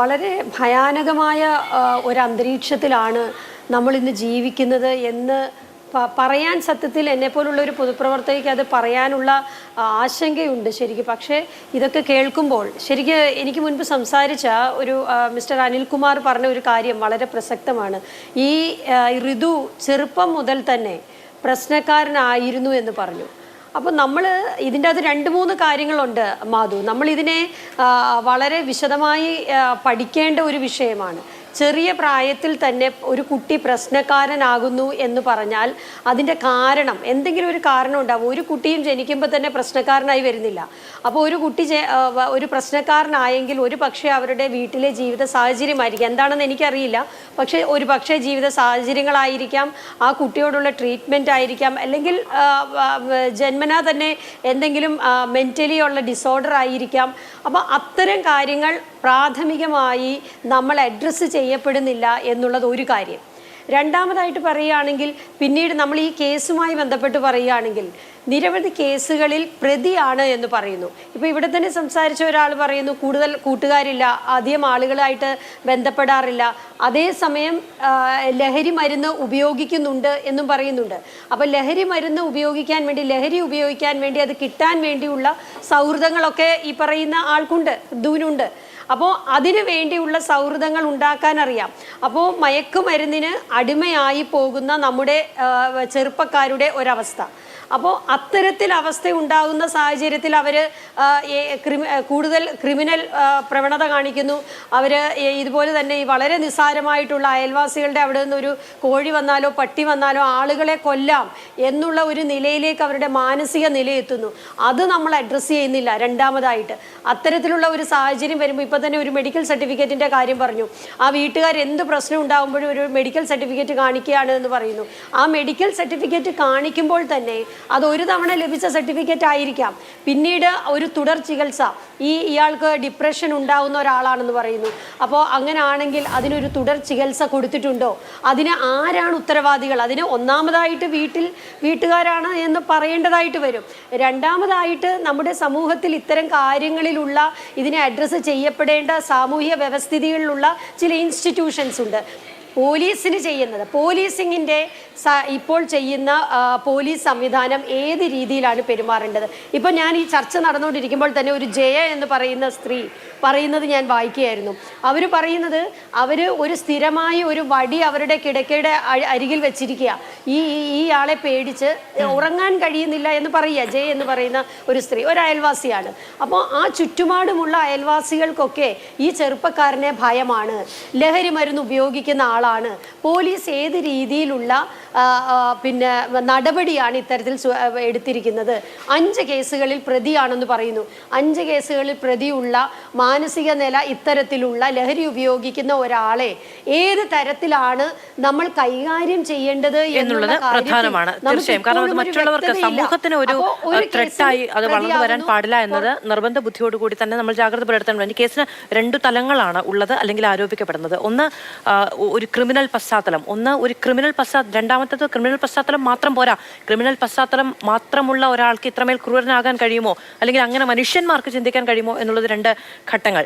വളരെ ഭയാനകമായ ഒരന്തരീക്ഷത്തിലാണ് ഇന്ന് ജീവിക്കുന്നത് എന്ന് പറയാൻ സത്യത്തിൽ എന്നെപ്പോലുള്ള ഒരു പൊതുപ്രവർത്തകയ്ക്ക് അത് പറയാനുള്ള ആശങ്കയുണ്ട് ശരിക്കും. പക്ഷേ ഇതൊക്കെ കേൾക്കുമ്പോൾ ശരിക്ക് എനിക്ക് മുൻപ് സംസാരിച്ച ഒരു മിസ്റ്റർ അനിൽകുമാർ പറഞ്ഞ ഒരു കാര്യം വളരെ പ്രസക്തമാണ്. ഈ ഋതു ചെറുപ്പം മുതൽ തന്നെ പ്രശ്നക്കാരനായിരുന്നു എന്ന് പറഞ്ഞു. അപ്പോൾ നമ്മൾ ഇതിന്റെ അത് രണ്ട് മൂന്ന് കാര്യങ്ങളുണ്ട് മാധു. നമ്മൾ ഇതിനെ വളരെ വിശദമായി പഠിക്കേണ്ട ഒരു വിഷയമാണ്. ചെറിയ പ്രായത്തിൽ തന്നെ ഒരു കുട്ടി പ്രശ്നക്കാരനാകുന്നു എന്ന് പറഞ്ഞാൽ അതിന്റെ കാരണം എന്തെങ്കിലും ഒരു കാരണം ഉണ്ടാവും. ഒരു കുട്ടിയും ജനിക്കുമ്പോൾ തന്നെ പ്രശ്നക്കാരനായി വരുന്നില്ല. അപ്പോൾ ഒരു കുട്ടി ഒരു പ്രശ്നക്കാരനായെങ്കിൽ ഒരു പക്ഷേ അവരുടെ വീട്ടിലെ ജീവിത സാഹചര്യമായിരിക്കും. എന്താണെന്ന് എനിക്കറിയില്ല. പക്ഷേ ഒരു പക്ഷേ ജീവിത സാഹചര്യങ്ങളായിരിക്കാം ആ കുട്ടിയോടുള്ള ട്രീറ്റ്മെന്റ് ആയിരിക്കാം. അല്ലെങ്കിൽ ജന്മനാ തന്നെ എന്തെങ്കിലും മെന്റലി ഉള്ള ഡിസോർഡർ ആയിരിക്കാം. അപ്പോൾ അത്തരം കാര്യങ്ങൾ പ്രാഥമികമായി നമ്മൾ അഡ്രസ്സ് ചെയ്യപ്പെടുന്നില്ല എന്നുള്ളത് ഒരു കാര്യം. രണ്ടാമതായിട്ട് പറയുകയാണെങ്കിൽ പിന്നീട് നമ്മൾ ഈ കേസുമായി ബന്ധപ്പെട്ട് പറയുകയാണെങ്കിൽ നിരവധി കേസുകളിൽ പ്രതിയാണ് എന്ന് പറയുന്നു. ഇപ്പോൾ ഇവിടെ തന്നെ സംസാരിച്ച ഒരാൾ പറയുന്നു കൂടുതൽ കൂട്ടുകാരില്ല അധികം ആളുകളായിട്ട് ബന്ധപ്പെടാറില്ല അതേസമയം ലഹരി മരുന്ന് ഉപയോഗിക്കുന്നുണ്ട് എന്നും പറയുന്നുണ്ട്. അപ്പോൾ ലഹരി മരുന്ന് ഉപയോഗിക്കാൻ വേണ്ടി ലഹരി ഉപയോഗിക്കാൻ വേണ്ടി അത് കിട്ടാൻ വേണ്ടിയുള്ള സൗഹൃദങ്ങളൊക്കെ ഈ പറയുന്ന ആൾക്കുണ്ട് ദൂനുണ്ട്. അപ്പോൾ അതിനു വേണ്ടിയുള്ള സൗഹൃദങ്ങൾ ഉണ്ടാക്കാൻ അറിയാം. അപ്പോൾ മയക്കുമരുന്നിന് അടിമയായി പോകുന്ന നമ്മുടെ ചെറുപ്പക്കാരുടെ ഒരവസ്ഥ. അപ്പോൾ അത്തരത്തിൽ അവസ്ഥ ഉണ്ടാകുന്ന സാഹചര്യത്തിൽ അവർ കൂടുതൽ ക്രിമിനൽ പ്രവണത കാണിക്കുന്നു. അവർ ഇതുപോലെ തന്നെ ഈ വളരെ നിസ്സാരമായിട്ടുള്ള അയൽവാസികളുടെ അവിടെ നിന്നൊരു കോഴി വന്നാലോ പട്ടി വന്നാലോ ആളുകളെ കൊല്ലാം എന്നുള്ള ഒരു നിലയിലേക്ക് അവരുടെ മാനസിക നിലയെത്തുന്നു അത് നമ്മൾ അഡ്രസ്സ് ചെയ്യുന്നില്ല രണ്ടാമതായിട്ട്. അത്തരത്തിലുള്ള ഒരു സാഹചര്യം വരുമ്പോൾ ഇപ്പം തന്നെ ഒരു മെഡിക്കൽ സർട്ടിഫിക്കറ്റിന്റെ കാര്യം പറഞ്ഞു. ആ വീട്ടുകാർ എന്ത് പ്രശ്നം ഉണ്ടാകുമ്പോഴും ഒരു മെഡിക്കൽ സർട്ടിഫിക്കറ്റ് കാണിക്കുകയാണ് എന്ന് പറയുന്നു. ആ മെഡിക്കൽ സർട്ടിഫിക്കറ്റ് കാണിക്കുമ്പോൾ തന്നെ അത് ഒരു തവണ ലഭിച്ച സർട്ടിഫിക്കറ്റ് ആയിരിക്കാം. പിന്നീട് ഒരു തുടർ ചികിത്സ. ഈ ഇയാൾക്ക് ഡിപ്രഷൻ ഉണ്ടാവുന്ന ഒരാളാണെന്ന് പറയുന്നു. അപ്പോൾ അങ്ങനെ ആണെങ്കിൽ അതിനൊരു തുടർ ചികിത്സ കൊടുത്തിട്ടുണ്ടോ? അതിന് ആരാണ് ഉത്തരവാദികൾ? അതിന് ഒന്നാമതായിട്ട് വീട്ടിൽ വീട്ടുകാരാണ് എന്ന് പറയേണ്ടതായിട്ട് വരും. രണ്ടാമതായിട്ട് നമ്മുടെ സമൂഹത്തിൽ ഇത്തരം കാര്യങ്ങളിലുള്ള ഇതിനെ അഡ്രസ്സ് ചെയ്യപ്പെടേണ്ട സാമൂഹ്യ വ്യവസ്ഥിതികളിലുള്ള ചില ഇൻസ്റ്റിറ്റ്യൂഷൻസ് ഉണ്ട്. പോലീസിന് ചെയ്യുന്നത്. പോലീസിങ്ങിന്റെ ഇപ്പോൾ ചെയ്യുന്ന പോലീസ് സംവിധാനം ഏത് രീതിയിലാണ് പെരുമാറേണ്ടത്? ഇപ്പോൾ ഞാൻ ഈ ചർച്ച നടന്നുകൊണ്ടിരിക്കുമ്പോൾ തന്നെ ഒരു ജയ എന്ന് പറയുന്ന സ്ത്രീ പറയുന്നത് ഞാൻ വായിക്കുകയായിരുന്നു. അവർ പറയുന്നത് അവർ ഒരു സ്ഥിരമായി ഒരു വടി അവരുടെ കിടക്കയുടെ അരികിൽ വെച്ചിരിക്കുക. ഈ ഈ- ആളെ പേടിച്ച് ഉറങ്ങാൻ കഴിയുന്നില്ല എന്ന് പറയുക. ജയ എന്ന് പറയുന്ന ഒരു സ്ത്രീ ഒരു അയൽവാസിയാണ്. അപ്പോൾ ആ ചുറ്റുപാടുമുള്ള അയൽവാസികൾക്കൊക്കെ ഈ ചെറുപ്പക്കാരനെ ഭയമാണ്. ലഹരി മരുന്ന് ഉപയോഗിക്കുന്ന ആളാണ്. പോലീസ് ഏത് രീതിയിലുള്ള പിന്നെ നടപടിയാണ് ഇത്തരത്തിൽ എടുത്തിരിക്കുന്നത്. അഞ്ച് കേസുകളിൽ പ്രതിയാണെന്ന് പറയുന്നു. അഞ്ച് കേസുകളിൽ പ്രതിയുള്ള മാനസിക നില ഇത്തരത്തിലുള്ള ലഹരി ഉപയോഗിക്കുന്ന ഒരാളെ ഏത് തരത്തിലാണ് നമ്മൾ കൈകാര്യം ചെയ്യേണ്ടത് എന്നുള്ളത് പ്രധാനമാണ്. തീർച്ചയായും. കാരണം അത് മറ്റുള്ളവർക്ക് സമൂഹത്തിന് ഒരു ത്രെട്ടായി അത് വളർന്നു വരാൻ. പാടില്ല എന്നത് നിർബന്ധ ബുദ്ധിയോടുകൂടി തന്നെ നമ്മൾ ജാഗ്രത പുലർത്തേണ്ടതുണ്ട്. ഈ കേസിന് രണ്ടു തലങ്ങളാണ് ഉള്ളത് അല്ലെങ്കിൽ ആരോപിക്കപ്പെടുന്നത്. ഒന്ന് ഒരു ക്രിമിനൽ പശ്ചാത്തലം. ഒന്ന് ഒരു ക്രിമിനൽ പശ്ചാത്തലം. രണ്ടാമത്തേത് ക്രിമിനൽ പശ്ചാത്തലം മാത്രം പോരാ. ക്രിമിനൽ പശ്ചാത്തലം മാത്രമുള്ള ഒരാൾക്ക് ഇത്രമേൽ ക്രൂരനാകാൻ കഴിയുമോ? അല്ലെങ്കിൽ അങ്ങനെ മനുഷ്യന്മാർക്ക് ചിന്തിക്കാൻ കഴിയുമോ? എന്നുള്ളത് രണ്ട് ഘട്ടങ്ങൾ.